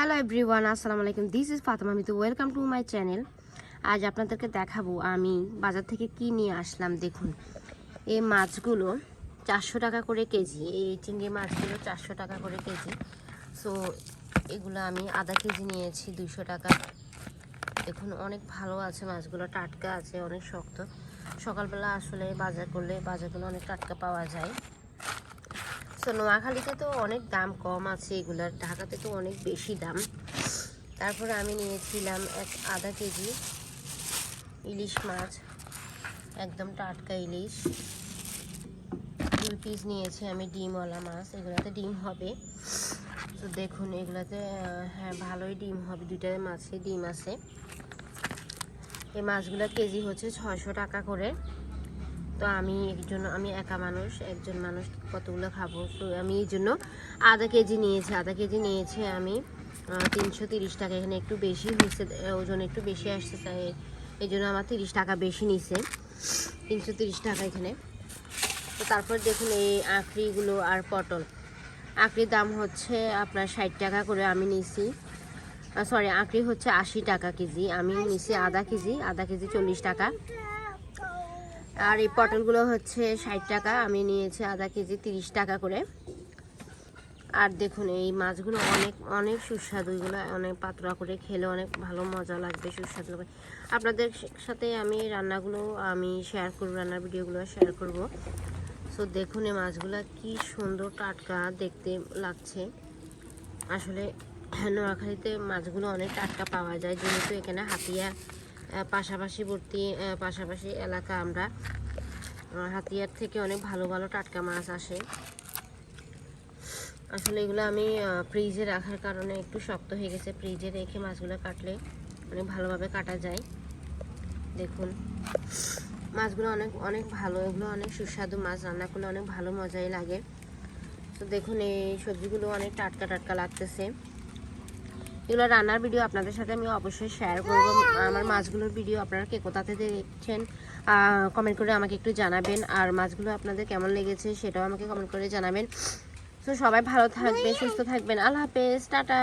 Hello everyone আসসালামু আলাইকুম। This is Fatema Mitu welcome to my channel আজ আপনাদেরকে দেখাবো আমি বাজার থেকে কি নিয়ে আসলাম, দেখুন। এই মাছগুলো চারশো টাকা করে কেজি, এই চিংড়ি মাছগুলো চারশো টাকা করে কেজি। সো এগুলো আমি আধা কেজি নিয়েছি দুশো টাকা। দেখুন, অনেক ভালো আছে মাছগুলো, টাটকা আছে, অনেক শক্ত। সকালবেলা আসলে বাজার করলে বাজারগুলো অনেক টাটকা পাওয়া যায়। সো নোয়াখালীতে তো অনেক দাম কম আছে এগুলার, ঢাকাতে তো অনেক বেশি দাম। তারপরে আমি নিয়েছিলাম এক আধা কেজি ইলিশ মাছ, একদম টাটকা ইলিশ। দুই পিস নিয়েছি আমি ডিমওয়ালা মাছ, এগুলাতে ডিম হবে। তো দেখুন, এগুলাতে হ্যাঁ ভালোই ডিম হবে, দুইটা মাছে, ডিম আছে। এই মাছগুলো কেজি হচ্ছে ছয়শো টাকা করে। তো আমি এর জন্য আমি একা মানুষ, একজন মানুষ কতগুলো খাব? তো আমি এই জন্য আধা কেজি নিয়েছি, আধা কেজি নিয়েছি আমি তিনশো তিরিশ টাকা। এখানে একটু বেশি হয়েছে ওজন একটু বেশি আসছে, তাই এই জন্য আমার তিরিশ টাকা বেশি নিছে। তিনশো তিরিশ টাকা এখানে। তো তারপর দেখুন এই আঁকড়িগুলো আর পটল। আঁকড়ির দাম হচ্ছে আপনার ষাট টাকা করে আমি নিছি। সরি আঁকড়ি হচ্ছে আশি টাকা কেজি। আমি নিছি আধা কেজি আধা কেজি চল্লিশ টাকা। আর এই পটলগুলো হচ্ছে ষাট টাকা, আমি নিয়েছি আধা কেজি তিরিশ টাকা করে। আর দেখুন, এই মাছগুলো অনেক অনেক সুস্বাদু, এগুলো অনেক পাতলা করে খেলে অনেক ভালো মজা লাগবে, সুস্বাদু লাগবে। আপনাদের সাথে আমি রান্নাগুলো, আমি শেয়ার করব, রান্নার ভিডিওগুলো শেয়ার করব। সো দেখুন এই মাছগুলো কি সুন্দর টাটকা দেখতে লাগছে। আসলে, নোয়াখালীতে মাছগুলো অনেক টাটকা পাওয়া যায়, যেহেতু এখানে হাতিয়া পাশাপাশি আহ, পাশাপাশি এলাকা আমরা। হাতিয়ার থেকে অনেক ভালো ভালো টাটকা মাছ আসে। আসলে এগুলো আমি ফ্রিজে রাখার কারণে একটু শক্ত হয়ে গেছে। ফ্রিজে রেখে মাছগুলো কাটলে অনেক ভালোভাবে কাটা যায়। দেখুন মাছগুলো অনেক অনেক ভালো এগুলো অনেক সুস্বাদু মাছ রান্না করলে অনেক ভালো মজাই লাগে। তো দেখুন এই সবজিগুলো অনেক টাটকা টাটকা লাগতেছে। এগুলো রান্নার ভিডিও আপনাদের সাথে আমি অবশ্যই শেয়ার করব। আমার মাছগুলোর ভিডিও আপনারা কে কোথা থেকে দেখছেন কমেন্ট করে আমাকে একটু জানাবেন। আর মাছগুলো আপনাদের কেমন লেগেছে সেটাও আমাকে কমেন্ট করে জানাবেন। তো সবাই ভালো থাকবে সুস্থ থাকবেন। আল্লাহ হাফেজ, টাটা।